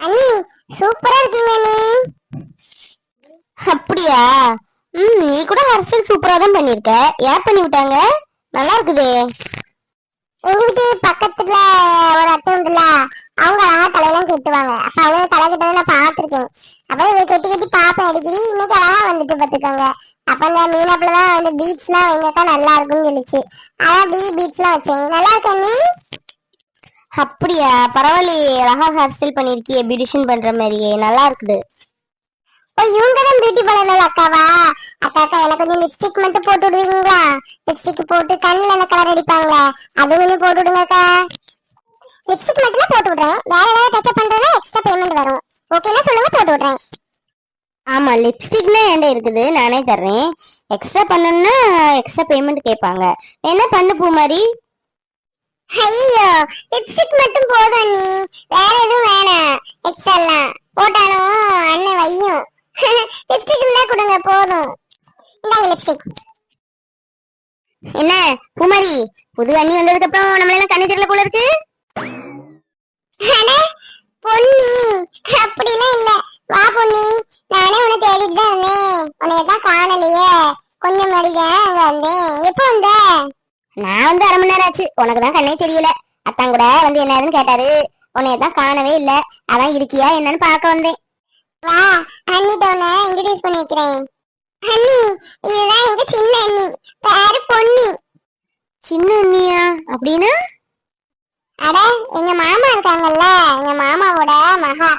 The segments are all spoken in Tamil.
அண்ணி சூப்பரா இருக்கீங்க அண்ணி. அப்படியா? ம் நீ கூட ஹேர் ஸ்டைல் சூப்பரா தான் பண்ணிருக்க. யார் பண்ணி விட்டாங்க? நல்லா இருக்குதே. எங்க வீட்டு பக்கத்துல ஒரு அத்தை உண்டுல அவங்க அழகா தலையெல்லாம் கெட்டுவாங்க. அப்ப அவங்க தலை கெட்டதை நான் பார்த்துருக்கேன். அப்ப இவரு கெட்டி கெட்டி பாப்பேன் அடிக்கடி. இன்னைக்கு அழகா வந்துட்டு பாத்துக்கோங்க அப்ப இந்த மீனப்புல தான் வந்து பீட்ஸ் எல்லாம் வைங்கக்கா நல்லா இருக்கும்னு சொல்லிச்சு. அதான் அப்படி பீட்ஸ் எல்லாம் வச்சேன். நல்லா இருக்கா நீ அப்படியா? பரவாயில்லையே. அழகா ஹேர் ஸ்டைல் பண்ணிருக்கியே. பியூட்டிஷியன் பண்ற மாதிரியே. நல்லா இருக்குது. ஓ இவங்க தான் பியூட்டி பார்லர்ல அக்காவா? அக்கா அக்கா எனக்கு கொஞ்சம் லிப்ஸ்டிக் மட்டும் போட்டு விடுவீங்களா? லிப்ஸ்டிக் போட்டு கண்ணில் அந்த கலர் அடிப்பாங்களே? அது கொஞ்சம் போட்டு விடுங்க அக்கா. லிப்ஸ்டிக் மட்டும் தான் போட்டு விடுறேன். வேற ஏதாவது டச்சப் பண்றதா எக்ஸ்ட்ரா பேமெண்ட் வரும். ஓகேனா சொல்லுங்க போட்டு விடுறேன். ஆமா லிப்ஸ்டிக்னா என்கிட்ட இருக்குது? நானே தர்றேன். எக்ஸ்ட்ரா பண்ணணும்னா எக்ஸ்ட்ரா பேமெண்ட் கேட்பாங்க. என்ன பண்ணு பூ மாதிரி? ஐயோ லிப்ஸ்டிக் மட்டும் போதும் நீ வேற எதுவும் வேணாம். எக்ஸ்ட்ரா போட்டாலும் அண்ணன் வையும். லிப்ஸ்டிக் இருந்தா கொடுங்க போதும். இந்தாங்க லிப்ஸ்டிக் என்ன குமரி? புது அண்ணி வந்ததுக்கு அப்புறம் நம்மள எல்லாம் கண்ணு தெரியல போல இருக்கு. பொன்னி. அப்படிலாம் இல்ல. வா பொன்னி. நானே உன்னை தேடிட்டு தான் இருந்தேன். உன்னைய தான் காணலையே. கொஞ்சம் முன்னாடி தான் அங்க வந்தேன். எப்போ வந்த? நான் வந்து அரை மணி நேரம் ஆச்சு. உனக்கு தான் கண்ணே தெரியல. அத்தான் கூட வந்து என்ன ஏதுன்னு கேட்டாரு. உன்னைய தான் காணவே இல்ல. அதான் இருக்கியா என்னன்னு பார்க்க வந்தேன். வா அண்ணிட்ட உன்னை இன்ட்ரடியூஸ் பண்ணி வைக்கிறேன். அண்ணி இதுதான் எங்க சின்ன அண்ணி. பேரு பொன்னி. சின்ன அண்ணியா? அப்படின்னா? அட எங்க மாமா இருக்காங்கல்ல. எங்க மாமாவோட மகா.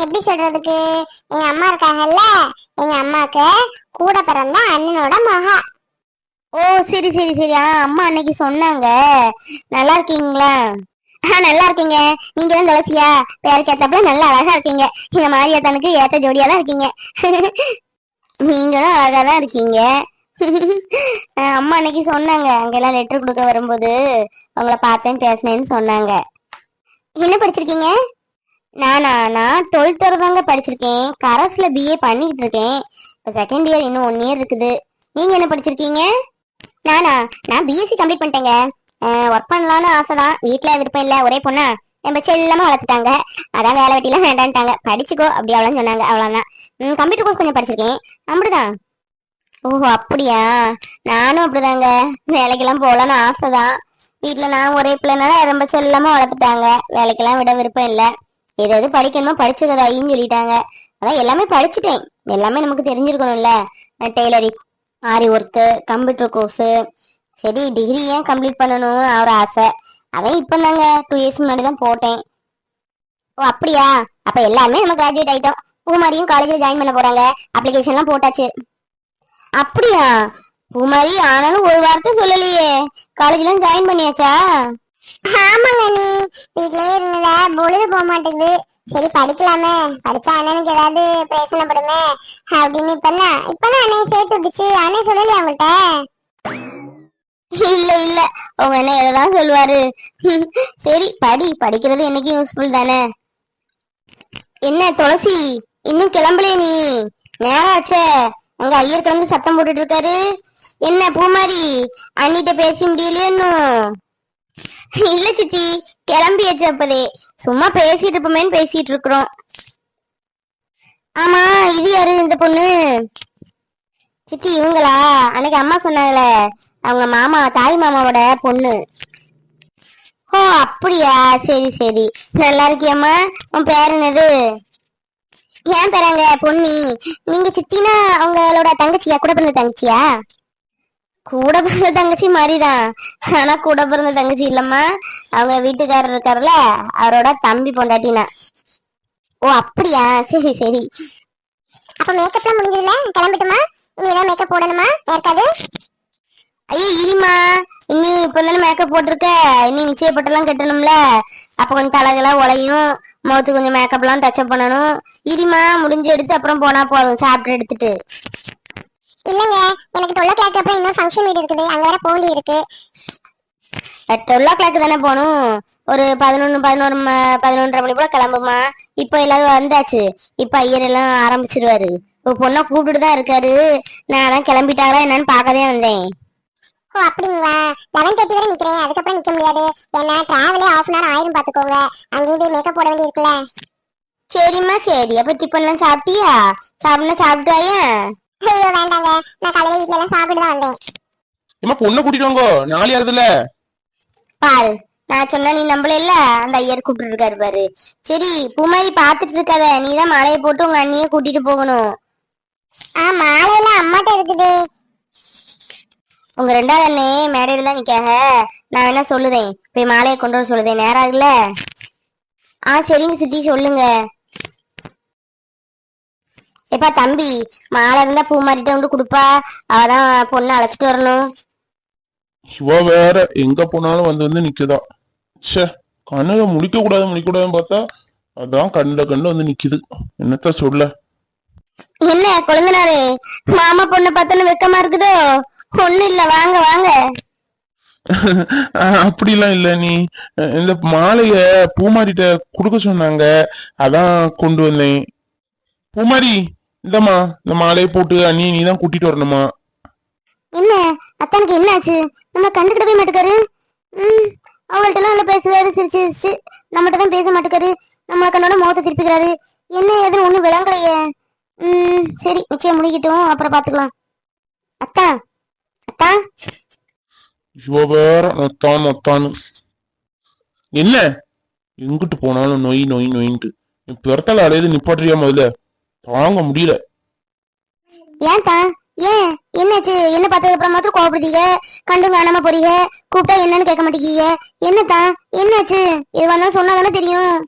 எப்படி சொல்றதுக்கு? எங்க அம்மா இருக்காங்கல்ல. எங்க அம்மாக்கு கூட பிறந்த அண்ணனோட மகா. ஓ சரி சரி சரி. ஆ அம்மா அன்னைக்கு சொன்னாங்க. நல்லா இருக்கீங்களா? ஆ நல்லா இருக்கீங்க. நீங்க தான் துளசியா? பேருக்கு ஏத்தப்பல நல்லா அழகா இருக்கீங்க. இந்த மாரியத்தனுக்கு ஏத்த ஜோடியா தான் இருக்கீங்க. நீங்களும் அழகா தான் இருக்கீங்க. அம்மா அன்னைக்கு சொன்னாங்க. அங்கெல்லாம் லெட்டர் கொடுக்க வரும்போது உங்களை பார்த்தேன் பேசினேன்னு சொன்னாங்க. என்ன படிச்சிருக்கீங்க? நானா? நான் டுவெல்த் வரை தாங்க படிச்சிருக்கேன். கரஸ்ல பிஏ பண்ணிக்கிட்டு இருக்கேன். இப்போ செகண்ட் இயர் இன்னும் ஒன் இயர் இருக்குது. நீங்க என்ன படிச்சிருக்கீங்க? நானா? நான் பிஎஸ்சி கம்ப்ளீட் பண்ணிட்டேங்க. ஒர்க் பண்ணலாம்னு ஆசை தான் வீட்டில் விருப்பம் இல்லை. ஒரே பொண்ணா? நம்ம செல்லமா வளர்த்துட்டாங்க. அதான் வேலை வெட்டிலாம் வேண்டான்ட்டாங்க. படிச்சுக்கோ அப்படி அவ்வளோன்னு சொன்னாங்க. அவ்வளோதான் ம் கம்ப்யூட்டர் கோர்ஸ் கொஞ்சம் படிச்சிருக்கேன். அப்படிதான் ஓஹோ அப்படியா? நானும் அப்படிதாங்க. வேலைக்கெல்லாம் போகலான்னு ஆசை தான் வீட்டில் நான் ஒரே பிள்ளைனால ரொம்ப செல்லமா வளர்த்துட்டாங்க. வேலைக்கெல்லாம் விட விருப்பம் இல்லை. எது எது படிக்கணுமோ படிச்சுக்கதாயின்னு சொல்லிட்டாங்க. அதான் எல்லாமே படிச்சுட்டேன். எல்லாமே நமக்கு தெரிஞ்சிருக்கணும்ல. Tailoring aari work computer course சரி டிகிரி ஏன் கம்ப்ளீட் பண்ணணும்னு ஒரு ஆசை. அவன் இப்போ தாங்க டூ இயர்ஸ் முன்னாடி தான் போட்டேன். ஓ அப்படியா? அப்போ எல்லாருமே நம்ம கிராஜுவேட் ஆகிட்டோம் பூமாரியும் காலேஜில் ஜாயின் பண்ண போகிறாங்க அப்ளிகேஷன்லாம் போட்டாச்சு. அப்படியா? பூமாரி ஆனாலும் ஒரு வார்த்தை சொல்லலையே. காலேஜ்லாம் ஜாயின் பண்ணியாச்சா? ஆமாங்க நீ வீட்லயே இருந்தத பொழுது போக மாட்டேங்குது. சரி படிக்கலாமே. படிச்சா அண்ணனுக்கு ஏதாவது பிரயோசனப்படுமே அப்படின்னு இப்பதான் இப்பதான் அண்ணன் சேர்த்து விட்டுச்சு. அண்ணன் சொல்லலையா அவங்கள்ட்ட இல்ல இல்ல. உங்க அண்ணன் எதான் சொல்லுவாரு. சரி படி. படிக்கிறது என்னைக்கு யூஸ்ஃபுல் தானே? என்ன துளசி? இன்னும் கிளம்பலையே நீ. நேரம் ஆச்சே அங்க ஐயர் கிளம்பி சத்தம் போட்டுட்டு இருக்காரு. என்ன பூமாரி? அண்ணிட்ட பேச முடியலையே இன்னும். இல்ல சித்தி கிளம்பியாச்சு அப்பதே சும்மா பேசிட்டு இருப்போமேன்னு பேசிட்டு இருக்கிறோம். ஆமா இது யாரு இந்த பொண்ணு? சித்தி இவங்களா? அன்னைக்கு அம்மா சொன்னாங்களே அவங்க மாமா தாய் மாமாவோட பொண்ணு. ஓ அப்படியா? சரி சரி. நல்லா இருக்கியம்மா. உன் பேர் என்னது? ஏன் பேராங்க பொன்னி? நீங்க சித்தினா அவங்களோட தங்கச்சியா? கூட பிறந்த தங்கச்சியா? கூட பிறந்த தங்கச்சி மாதிரிதான். ஆனா கூட பிறந்த தங்கச்சி இல்லம்மா. அவங்க வீட்டுக்காரர் இருக்காருல்ல அவரோட தம்பி பொண்டாட்டினா. ஓ அப்படியா? சரி சரி. அப்ப மேக்கப்லாம் முடிஞ்சதுல? கிளம்பிட்டுமா? இனி ஏதாவது மேக்கப் போடணுமா? யாருக்காது ஐயோ இனிமா இன்னும் இப்பதானே மேக்கப் போட்டிருக்க. இனி நிச்சயப்பட்டெல்லாம் கட்டணும்ல. அப்ப கொஞ்சம் தலைகெல்லாம் உலையும் முகத்துக்கு கொஞ்சம் மேக்கப்லாம் டச்சப் பண்ணணும். இரிமா முடிஞ்சு எடுத்து அப்புறம் போனா போதும். சாப்பிட்டு எடுத்துட்டு. இல்லங்க எனக்கு டுவெல் ஓ கிளாக் அப்புறம் இன்னும் ஃபங்க்ஷன் வீடு இருக்குது. அங்க வர போக வேண்டியது இருக்கு டுவெல் ஓ கிளாக் தானே போகணும்? ஒரு பதினொன்று பதினோரு பதினொன்றரை மணி போல கிளம்புமா? இப்போ எல்லாரும் வந்தாச்சு. இப்போ ஐயர் எல்லாம் ஆரம்பிச்சிருவாரு. இப்போ பொண்ணை கூப்பிட்டுட்டு தான் இருக்காரு. நான் தான் கிளம்பிட்டாங்களா என்னன்னு பார்க்கதே வந்தேன். ஓ அப்படிங்களா? லெவன் தேர்ட்டி வரை நிக்கிறேன். அதுக்கப்புறம் நிக்க முடியாது. ஏன்னா டிராவலே ஹாஃப் அன் ஹவர் ஆயிரும் பாத்துக்கோங்க அங்கேயும் போய் மேக்கப் போட வேண்டியது இருக்குல்ல சரிம்மா சரி. அப்ப டிஃபன்லாம் சாப்பிட்டியா? சாப்பிடணும் சாப்பிட்டு வாயேன் ஐயோ வேண்டாங்க. நான் காலையில வீட்ல எல்லாம் சாப்பிட்டு தான் வந்தேன். ஏமா பொண்ணை கூட்டிட்டு வாங்கோ. நாளை ஆறுதுல பாரு நான் சொன்னா நீ நம்பல இல்ல? அந்த ஐயர் கூப்பிட்டு இருக்காரு பாரு. சரி பூமாரி பாத்துட்டு இருக்காத. நீ தான் மாலையை போட்டு உங்க அண்ணிய கூட்டிட்டு போகணும். ஆ மாலையில அம்மாட்ட இருக்குது. உங்க ரெண்டாவது அண்ணே மேடையில தான் நிக்காக. நான் வேணா சொல்லுதேன். போய் மாலையை கொண்டு வர சொல்லுதேன். நேரம் ஆகுல. ஆ சரிங்க சித்தி சொல்லுங்க. எப்பா தம்பி மாலை இருந்தா பூ மாறிட்டு வந்து கொடுப்பா. அவதான் பொண்ணை அழைச்சிட்டு வரணும். இவ வேற எங்க போனாலும் வந்து வந்து நிக்குதா. ச்சே கண்ணுல முழிக்க கூடாது முழிக்க கூடாதுன்னு பார்த்தா அதான் கண்ணுல கண்ணுல வந்து நிக்குது. என்னத்த சொல்ல? என்ன குழந்தனாரு மாமா பொண்ணை பார்த்தோன்னு வெக்கமா இருக்குதோ? ஒண்ணும் இல்ல வாங்க வாங்க. அப்படிலாம் இல்ல நீ. இந்த மாலைய பூமாரிட்ட குடுக்க சொன்னாங்க. அதான் கொண்டு வந்தேன். பூமாரி இந்தம்மா இந்த மாலையை போட்டு அண்ணி நீ தான் கூட்டிட்டு வரணுமா? என்ன? அத்தானுக்கு என்னாச்சு நம்ம கண்டுக்கிட போய் மாட்டுக்காரு. ம் அவங்கள்ட்ட நல்லா பேசுறாரு சிரிச்சு சிரிச்சு. நம்மகிட்ட தான் பேச மாட்டேக்காரு. நம்மளை கண்டோட முகத்தை திருப்பிக்கிறாரு. என்ன ஏதுன்னு ஒண்ணும் விளங்கலையே. ம் சரி நிச்சயம் முடிக்கட்டும். அப்புறம் பாத்துக்கலாம். அத்தா அத்தா. இவ வேற நொத்தான் நொத்தான்னு என்ன? எங்கிட்டு போனாலும் நொய் நொய் நொயின்ட்டு. என் பிறத்தல அலையுது நிப்பாட்டுறியா முதல்ல? தாங்க முடியல. ஏன்தா ஏன்? என்னாச்சு? என்ன பார்த்ததுக்கு அப்புறம் மாத்திரம் கோவப்படுத்தீங்க கண்டு காணாம போறீங்க? கூப்பிட்டா என்னன்னு கேட்க மாட்டேங்கீங்க என்னத்தா? என்னாச்சு? இது வந்தா சொன்னா தானே தெரியும்.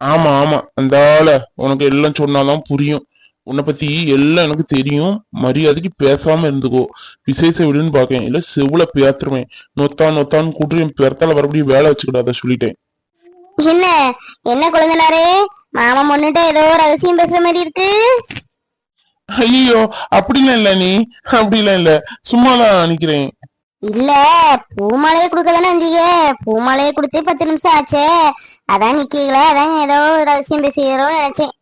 ஆமா ஆமா. அந்த ஆள உனக்கு எல்லாம் சொன்னாதான் புரியும். உன்னை பத்தி எல்லாம் எனக்கு தெரியும். மரியாதைக்கு பேசாம இருந்துக்கோ. விசேஷ விடுன்னு பாக்கேன் இல்ல செவுல பேத்துருவேன். நொத்தான் நொத்தான்னு கூட்டு என் மறுபடியும் வேலை வச்சுக்கிடாத சொல்லிட்டேன். என்ன? என்ன குழந்தைனாரே? மாமா முன்னிட்ட ஏதோ ரகசியம் பேசுற மாதிரி இருக்கு. ஐயோ அப்படிலாம் இல்ல நீ அப்படிலாம் இல்ல. சும்மாதான் நிக்கிறேன். இல்ல பூமாலையை கொடுக்க தானே வந்தீங்க. பூமாலையை கொடுத்து பத்து நிமிஷம் ஆச்சே. அதான் நிக்கீங்களே அதான் ஏதோ ரகசியம் பேசுகிறோம் நினைச்சேன்.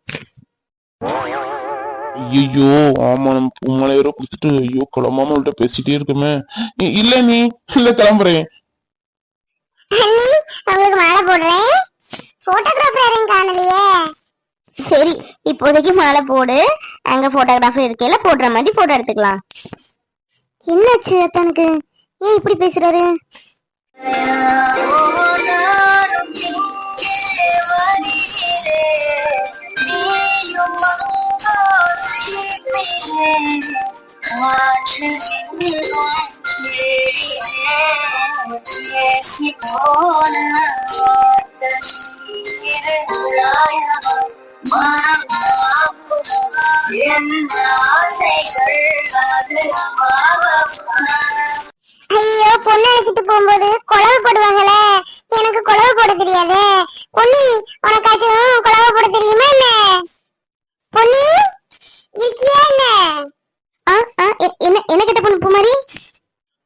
ஐயோ ஆமா நம்ம பூமலையரோ கொடுத்துட்டு ஐயோ குழம்பாம பேசிட்டே இருக்குமே. இல்ல நீ இல்ல கிளம்புறேன். அண்ணி உங்களுக்கு மாலை போடுறேன். போட்டோகிராஃபர் யாரையும் காணலையே? சரி இப்போதைக்கு மாலை போடு. அங்க போட்டோகிராஃபர் இருக்கையில போடுற மாதிரி போட்டோ எடுத்துக்கலாம். என்னாச்சு அத்தனுக்கு? ஏன் இப்படி பேசுறாரு? ஐயோ பொண்ணு அழைச்சிட்டு போகும்போது குழவு போடுவாங்கல்ல எனக்கு குழவு போட தெரியாது. பொண்ணு உனக்காச்சும் குழவை போட தெரியுமா என்ன பொன்னி இருக்கியா என்ன ஆ, ஆ, எ- என்ன என்ன கிட்ட பொண்ணு பூமாரி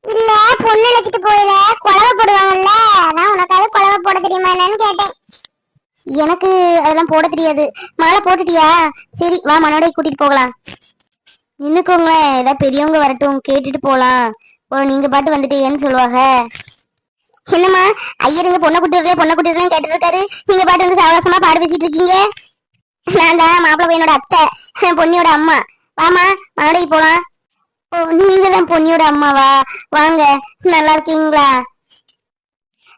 இல்ல பொண்ணு அழைச்சிட்டு போயில குழவை போடுவாங்கல்ல அதான் உனக்காவது குழவை போட தெரியுமா என்னன்னு கேட்டேன் எனக்கு அதெல்லாம் போட தெரியாது. மாலை போட்டுட்டியா? சரி வா மனோட கூட்டிட்டு போகலாம். நின்னுக்கோங்க. ஏதாவது பெரியவங்க வரட்டும். கேட்டுட்டு போலாம். ஒரு நீங்க பாட்டு வந்துட்டீங்கன்னு சொல்லுவாங்க. என்னம்மா? ஐயருங்க பொண்ணை கூட்டிருக்கே பொண்ணை கூட்டிருக்கேன் கேட்டுருக்காரு இருக்காரு. நீங்க பாட்டு வந்து சாவகாசமா பாடு பேசிட்டு இருக்கீங்க? நான் தான் மாப்பிள்ளை பையனோட அத்தை. பொன்னியோட அம்மா. வாமா மறுபடியும் போலாம். ஓ நீங்க தான் பொன்னியோட அம்மாவா? வாங்க நல்லா இருக்கீங்களா?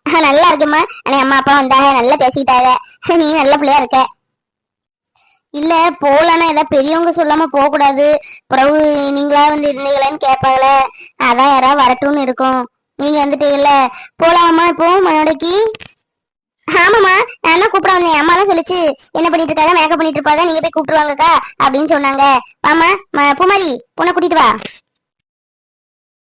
நல்லா இருக்குமா அண்ணே அம்மா அப்பா வந்தாங்க. நல்லா பேசிக்கிட்டாங்க. நீ நல்ல பிள்ளையா இருக்க. இல்ல போலான்னா ஏதாவது பெரியவங்க சொல்லாம போக கூடாது பிறகு நீங்களா வந்து இருந்தீங்களேன்னு கேட்பாங்களே. அதான் யாராவது வரட்டும்னு இருக்கும். நீங்க வந்துட்டீங்கல்ல. போலாமா இப்போ மனோடைக்கு. ஆமாமா நான் என்ன கூப்பிட வந்தேன். அம்மா தான் சொல்லிச்சு. என்ன பண்ணிட்டு இருக்காங்க மேக்கப் பண்ணிட்டு இருப்பாங்க. நீங்க போய் கூப்பிட்டுருவாங்கக்கா அப்படின்னு சொன்னாங்க. ஆமா பூமாரி பொண்ணை கூட்டிட்டு வா.